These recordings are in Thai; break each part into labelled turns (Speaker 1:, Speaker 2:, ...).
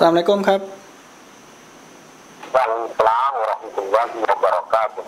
Speaker 1: สามเลยก้มครับ
Speaker 2: Waalaikumsalam warahmatullahi wabarakatuh.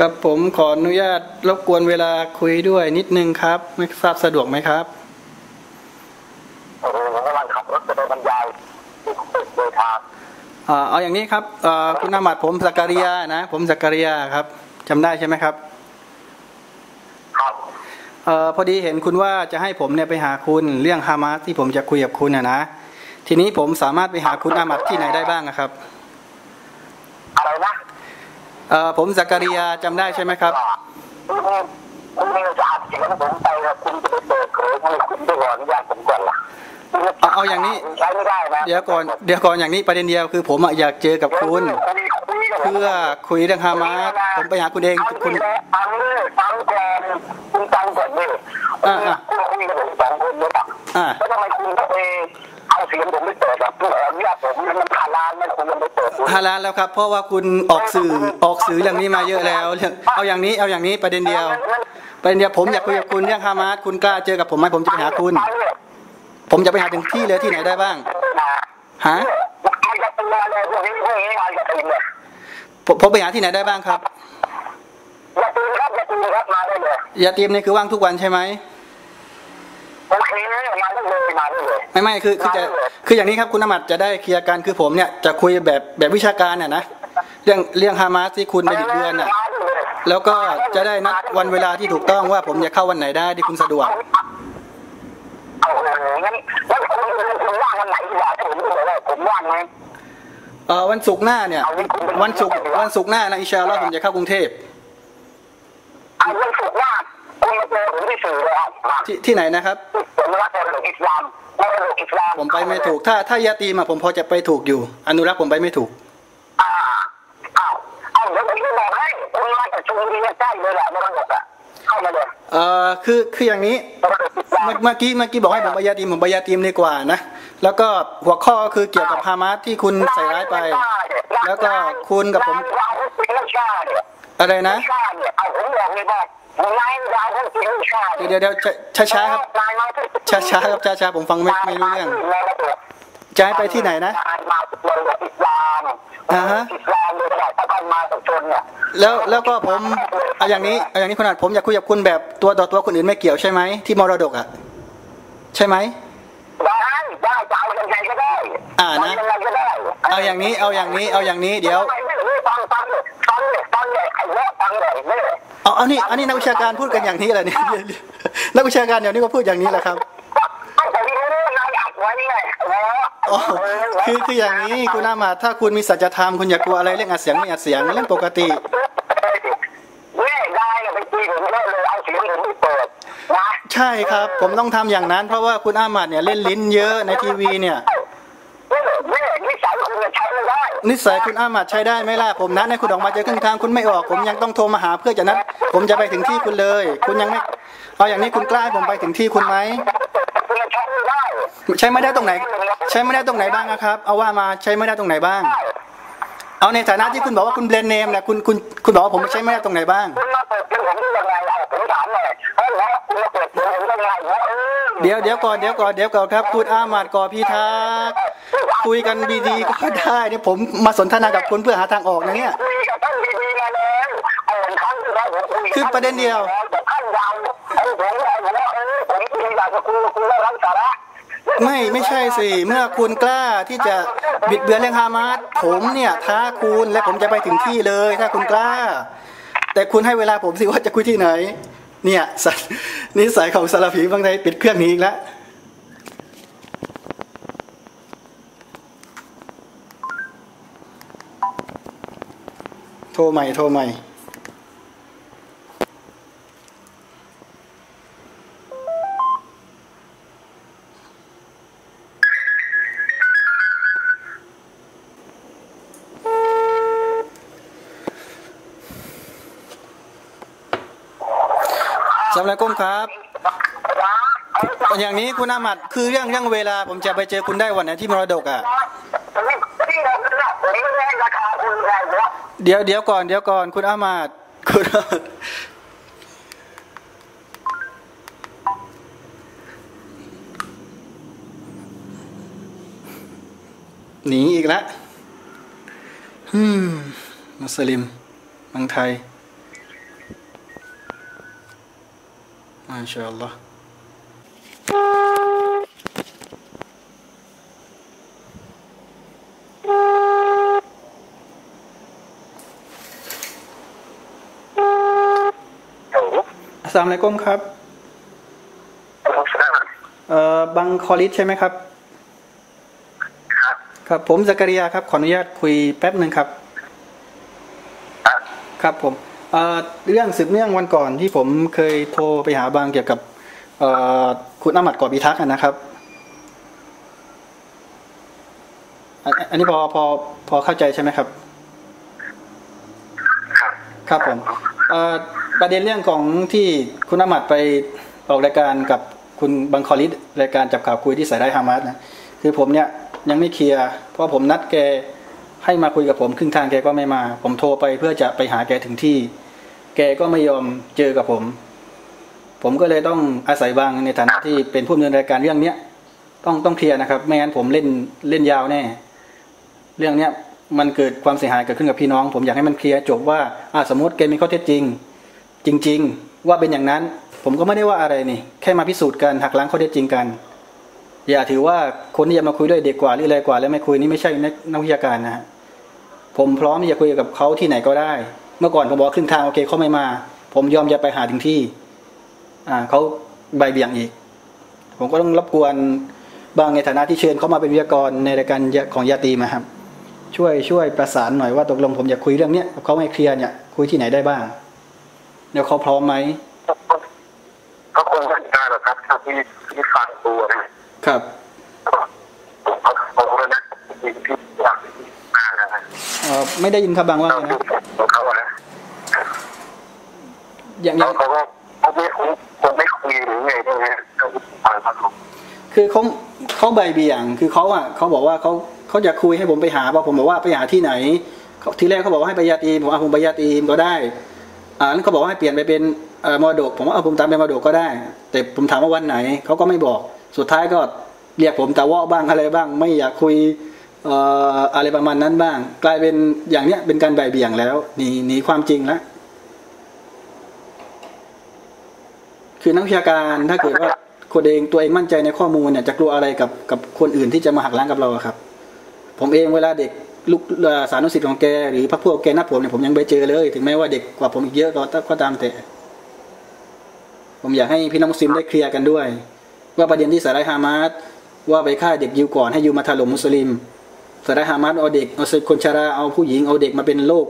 Speaker 1: กับผมขออนุญาตรบกวนเวลาคุยด้วยนิดนึงครับ ไม่ทราบสะดวกไหมครับ
Speaker 2: เออผมกำลังขับรถจะไปบรรยายที่โดยทาง
Speaker 1: อ่าเอาอย่างนี้ครับอ่าคุณอามัดผมสักการิยานะ ผมสักการิยาครับจำได้ใช่ไหมครับ
Speaker 2: ครับ
Speaker 1: เอ่อพอดีเห็นคุณว่าจะให้ผมเนี่ยไปหาคุณเรื่องฮามาสที่ผมจะคุยกับคุณนะนะ ทีนี้ผมสามารถไปหาคุณอามัดที่ไหนได้บ้างอะครับ
Speaker 2: อะไรนะ
Speaker 1: เอ่อผมสักการิยาจำได้ใช่ไหมครับ
Speaker 2: คุณคุณมีจะอัดเสียงผมไปแล้วคุณจะไปเปิดเผยให้คุณไปขออนุญาตผมก่อนล่ะ
Speaker 1: เอาเอาอย่างนี้
Speaker 2: ใช้ไม่ได้นะ
Speaker 1: เดี๋ยวก่อนเดี๋ยวก่อนอย่างนี้ประเด็นเดียวคือ ผมอะอยากเจอกับคุณ เพื่อคุยเรื่องฮามาสผมไปหาคุณเองคุณ
Speaker 2: ฟังเลยฟังก่อนคุณฟังก่อนเลย
Speaker 1: ฮาลาลแล้วครับ เพราะว่าคุณออกสื่อออกสื่อเรื่องนี้มาเยอะแล้วเรื่องเอาอย่างนี้เอาอย่างนี้ประเด็นเดียว ประเด็นเดียวผมอยากคุยกับคุณเรื่องฮามาสคุณกล้าเจอกับผมไหมผมจะไปหาคุณ ผมจะไปหาถึงที่เลยที่ไหนได้บ้างฮะ
Speaker 2: มันจะเป็นอะไรพวกนี้พวกนี้มันจะเป็นเลย
Speaker 1: ผมผมไปหาที่ไหนได้บ้างครับ
Speaker 2: อย่าตื่นครับอย่าตื่นครับมาได้เลย
Speaker 1: ยาเตรียมนี่คือว่างทุกวันใช่ไหม
Speaker 2: โอเค มาได้เลยมาได้เลย
Speaker 1: ไม่ไม่คือคือจะคืออย่างนี้ครับคุณอมัดจะได้เคลียร์กันคือผมเนี่ยจะคุยแบบแบบวิชาการน่ะนะเรื่องเรื่องฮามาสที่คุณไปบิดเบือนน่ะแล้วก็จะได้นัดวันเวลาที่ถูกต้องว่าผมจะเข้าวันไหนได้ที่คุณสะดวก
Speaker 2: เอางั้นงั้นคุณคุณว่างวันไหนดีกว่าผมจะบอกว่าผมว่างไหม
Speaker 1: เออวันศุกร์หน้าเนี่ย วันศุกร์วันศุกร์หน้านะอินชาอัลลอฮ์ผมจะเข้ากรุงเทพ
Speaker 2: เอาเรื่องสุดว่าคุณมาเจอผมที่สื่อเลยครับ
Speaker 1: ที่ที่ไหนนะครับ
Speaker 2: ผมรักมรดกอิสลามมรดกอิสลาม
Speaker 1: ผมไปไม่ถูก ถ้าถ้ายาตีมาผมพอจะไปถูกอยู่ อนุรักษ์ผมไปไม่ถูก
Speaker 2: อ่าอ้าวเอาเดี๋ยวผมจะบอกให้คุณมาจากชลบุรีใกล้เลยแหละมรดกอะเข้ามาเลย
Speaker 1: เอ่อคือคืออย่างนี้
Speaker 2: มรดกอิสลาม
Speaker 1: เมื่อเมื่อกี้เมื่อกี้บอกให้ผมไปยาตีมผมไปยาตีมดีกว่านะแล้วก็หัวข้อก็คือเกี่ยวกับฮามาสที่คุณใส่ร้ายไป แล้วก็คุณกับผม
Speaker 2: เราเป็นลูกชาเนี่ย
Speaker 1: อะไรนะ
Speaker 2: ชาเนี่ยเอาผมบอกเลยว่าไล่ เดี๋
Speaker 1: ยวเดี๋ยวช้าช้าครับช้าช้าครับช้าช้าผมฟังไม่ไม่รู้เรื่องจะให้ไปที่ไหนนะ
Speaker 2: อ่า
Speaker 1: ฮะ
Speaker 2: แล้
Speaker 1: วแล้วก็ผมเอาอย่างนี้เอาอย่างนี้ขนาดผมอยากคุยกับคุณแบบตัวต่อตัวคนอื่นไม่เกี่ยวใช่ไหมที่มรดกอะใช่ไหม
Speaker 2: ได้ได้จะเอายังไงก็ได้
Speaker 1: อ่านะ
Speaker 2: ยังไงก็ได้
Speaker 1: เอาอย่างนี้เอาอย่างนี้เอาอย่างนี้เดี๋ยว
Speaker 2: ฟังฟังฟังเลยฟังเลยไอ้เนี้ยฟังเลย เนี่ย
Speaker 1: เอาเอานี่อันนี้นักวิชาการพูดกันอย่างนี้แหละเนี่ยนักวิชาการเดี๋ยวนี้ก็พูดอย่างนี้แหละครับ
Speaker 2: ตั้งแต่ที่รู้นายอัดไว้ไงเออ
Speaker 1: อ๋อคือคืออย่างนี้คุณอามาตย์ถ้าคุณมีสัจธรรมคุณอย่ากลัวอะไรเรื่องอัดเสียงไม่อัดเสียงเรื่องปกติ
Speaker 2: เนี่ยได้ไปตีผมได้เลยเอาเสียงผมไม่เปิดนะ
Speaker 1: ใช่ครับ ผมต้องทำอย่างนั้น เพราะว่าคุณอามาตย์เนี่ยเล่นลิ้นเยอะในทีวีเนี่ย
Speaker 2: เนี่ยเนี่ยนิสัยคุณจะใช้ไม่ได้
Speaker 1: นิสัยคุณอามาใช้ได้ไหมล่ะผมนัดให้คุณออกมาเจอครึ่งทางคุณไม่ออก ผมยังต้องโทรมาหาเพื่อจะนัดผมจะไปถึงที่คุณเลย คุณยังไม่เอาอย่างนี้คุณกล้าให้ผมไปถึงที่คุณไหม
Speaker 2: ใช้ไม่ได้
Speaker 1: ใช้ไม่ได้ตรงไหน ใช้ไม่ได้ตรงไหนบ้างนะครับ เอาว่ามาใช้ไม่ได้ตรงไหนบ้าง เอาในฐานะที่คุณบอกว่าคุณเบรนเนมเนี่ยคุณคุณคุณบอกว่าผมใช้ไม่ได้ตรงไหนบ้าง
Speaker 2: เดี๋ยวเดี๋ย
Speaker 1: วก่อนเดี๋ยวก่อนเดี๋ยวก่อนครับ คุณอามาตย์ก่อพิทัก คุยกันดีๆก็ได้เนี่ยผมมาสนทนากับคุณเพื่อหาทางออกนะเนี่ย
Speaker 2: คุยกับท่านดีๆมาแล้วเอาครั้งที่แล้วผมคุย
Speaker 1: คือประเด็นเดียว
Speaker 2: แต่ท่านยาวไอ้ผมไอ้ผมว่าเออผมคุยอยากจะคุยคุยเรื่องไร้สาระ
Speaker 1: ไม่ไม่ใช่สิ เมื่อคุณกล้าที่จะบิดเบือนเรื่องฮามาสผมเนี่ยท้าคุณและผมจะไปถึงที่เลย ถ้าคุณกล้า แต่คุณให้เวลาผมสิว่าจะคุยที่ไหน เนี่ยสัตว์นิสัยของสารพีบางไทยปิดเครื่องนี้อีกแล้ว โทรใหม่ โทรใหม่ สำหรับกุ้มครับอย่างนี้คุณอามัดคือเรื่องเรื่องเวลา ผมจะไปเจอคุณได้วันไหนที่มรดกอะ
Speaker 2: ที่เราเลือกผมไม่ให้ราคาคุณแรงแล้ว
Speaker 1: เดี๋ยวเดี๋ยวก่อนเดี๋ยวก่อน คุณอามาตคุณหนีอีกแล้วฮึมมุสลิมเมืองไทยมาชอัลลอฮ์
Speaker 2: โอ้โห
Speaker 1: อั สสลามุอะลัยกุมครับ
Speaker 2: ผมทราบ
Speaker 1: เอ่อบังคอลิสใช่ไหมครับ
Speaker 2: ครับ
Speaker 1: ครับผมซักกริยาครับ ขออนุญาตคุยแป๊บหนึ่งครับ
Speaker 2: อะ
Speaker 1: ครับผมเอ่อเรื่องสืบเนื่องวันก่อนที่ผมเคยโทรไปหาบางเกี่ยวกับเอ่อคุณอามัดกอบิทักษ์อะนะครับอันอันนี้พอพอพอเข้าใจใช่ไหมครับ
Speaker 2: ครับ
Speaker 1: ครับผมเอ่อ ประเด็นเรื่องของที่คุณอามัดไปออกรายการกับคุณบังคอลิสรายการจับข่าวคุยที่สายได้ฮามาสนะคือผมเนี่ยยังไม่เคลียร์เพราะผมนัดแกให้มาคุยกับผมครึ่งทางแกก็ไม่มา ผมโทรไปเพื่อจะไปหาแกถึงที่ แกก็ไม่ยอมเจอกับผม ผมก็เลยต้องอาศัยบางในฐานะที่เป็นผู้ดำเนินรายการเรื่องเนี้ยต้องต้องเคลียร์นะครับไม่งั้นผมเล่นเล่นยาวแน่ เรื่องเนี้ยมันเกิดความเสียหายเกิดขึ้นกับพี่น้อง ผมอยากให้มันเคลียร์จบว่าอ่าสมมติแกมีข้อเท็จจริง จริง ๆ ว่าเป็นอย่างนั้น ผมก็ไม่ได้ว่าอะไรนี่ แค่มาพิสูจน์กันหักล้างข้อเท็จจริงกัน อย่าถือว่าคนที่จะมาคุยด้วยเด็กกว่าหรืออะไรกว่า แล้วไม่คุยนี่ไม่ใช่นักนักวิชาการนะ ผมพร้อมที่จะคุยกับเขาที่ไหนก็ได้ เมื่อก่อนผมบอกครึ่งทางโอเคเขาไม่มา ผมยอมจะไปหาถึงที่ อ่าเขาใบเบี่ยงอีก ผมก็ต้องรบกวนบางในฐานะที่เชิญเขามาเป็นวิทยากรในรายการของยาตีมาครับ ช่วยช่วยประสานหน่อยว่าตกลงผมอยากคุยเรื่องเนี้ยเขาไม่เคลียร์เนี่ยคุยที่ไหนได้บ้าง เดี๋ยวเขาพร้อมไหม
Speaker 2: ก็คงไม่ได้หรอกครับถ้าที่ที่ฟังตัวนะครับผมก็คงแล้วนะที่ที่อยากมากนะ
Speaker 1: เอ่อไม่ได้ยินครับบางว่า
Speaker 2: เรา
Speaker 1: ไง
Speaker 2: ดู
Speaker 1: นะ
Speaker 2: ของเขาอะนะ
Speaker 1: อย่างอ
Speaker 2: แล้
Speaker 1: ย่าวง
Speaker 2: เขาก็เขาไม่คงคงไม่คุยหรือไงด้วยนะเราฟังครับผม
Speaker 1: คือเขาเขาใบายเบี่ยง คือเขาอะเขาบอกว่าเขาเขาจะคุยให้ผมไปหาว่าผมบอกว่าไปหาที่ไหนเขาทีแรกเขาบอกว่าให้ไปยาตีมผมเอาผมไปยาตีมก็ได้ อ่าแล้วเขาบอกว่าให้เปลี่ยนไปเป็นมรดก ผมว่าเอาผมตามไปมรดกก็ได้ แต่ผมถามว่าวันไหนเขาก็ไม่บอก สุดท้ายก็เรียกผมตะวะบ้างอะไรบ้าง ไม่อยากคุยอะไรประมาณนั้นบ้าง กลายเป็นอย่างเนี้ยเป็นการใบเบี่ยงแล้วหนีหนีความจริงแล้วคือนักวิชาการถ้าเกิดว่าคนเองตัวเองมั่นใจในข้อมูลเนี่ยจะกลัวอะไรกับกับคนอื่นที่จะมาหักล้างกับเราครับ ผมเองเวลาเด็ก ลูกสารนุสิทธิ์ของแกหรือพรรคพวกแกนัดผมเนี่ยผมยังไปเจอเลย ถึงแม้ว่าเด็กกว่าผมอีกเยอะก็ก็ตามแต่ ผมอยากให้พี่น้องมุสลิมได้เคลียร์กันด้วย ว่าประเด็นที่สารัยฮามาสว่าไปฆ่าเด็กยิวก่อนให้ยิวมาถล่มมุสลิมสารัยฮามาสเอาเด็กเอาคนชราเอาผู้หญิงเอาเด็กมาเป็นโลก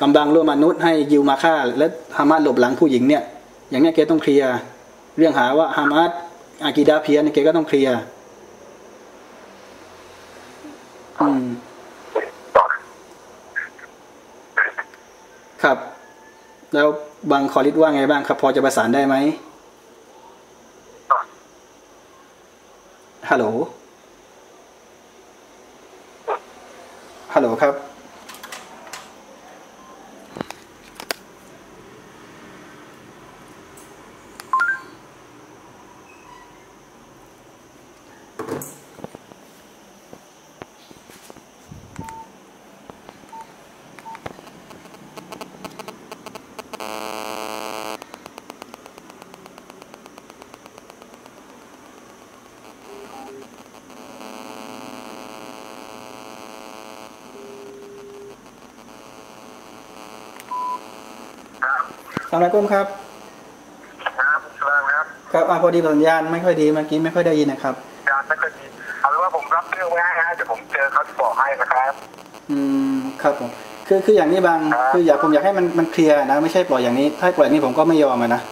Speaker 1: กำบังร่วมมนุษย์ให้ยิวมาฆ่า และฮามาสหลบหลังผู้หญิงเนี่ย อย่างนี้แกต้องเคลียร์เรื่องหาว่าฮามาสอากีดาเพียนเนี่ยแกก็ต้องเคลียร์อืม
Speaker 2: ต่อ
Speaker 1: ครับ แล้วบางคอริสว่าไงบ้างครับ พอจะประสานได้ไหมฮัลโหลฮัลโหล
Speaker 2: ครับ
Speaker 1: สวัสดีครับครับ
Speaker 2: ครับสวัสดีครับ
Speaker 1: ครับอ่าพอดีสัญญาณไม่ค่อยดีเมื่อกี้ไม่ค่อยได้ยินนะครับ
Speaker 2: การไม่เคยมีเอาเป็นว่าผมรับเรื่องไว้ให้นะเดี๋ยวผมเจอเขาจะบอกให้นะครับ
Speaker 1: อืมครับผมคือคืออย่างนี้บาง
Speaker 2: ครับ
Speaker 1: คืออยากผมอยากให้มันมันเคลียร์นะ ไม่ใช่ปล่อยอย่างนี้ ถ้าปล่อยอย่างนี้ผมก็ไม่ยอมอะนะ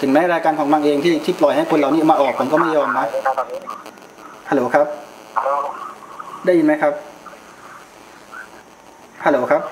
Speaker 1: ถึงแม้รายการของบางเองที่ที่ปล่อยให้คนเหล่านี้มาออกผมก็ไม่ยอมนะ
Speaker 2: ตอนนี้
Speaker 1: ฮัลโหลครับ
Speaker 2: ฮัลโหล
Speaker 1: ได้ยินไหมครับฮัลโหลครับ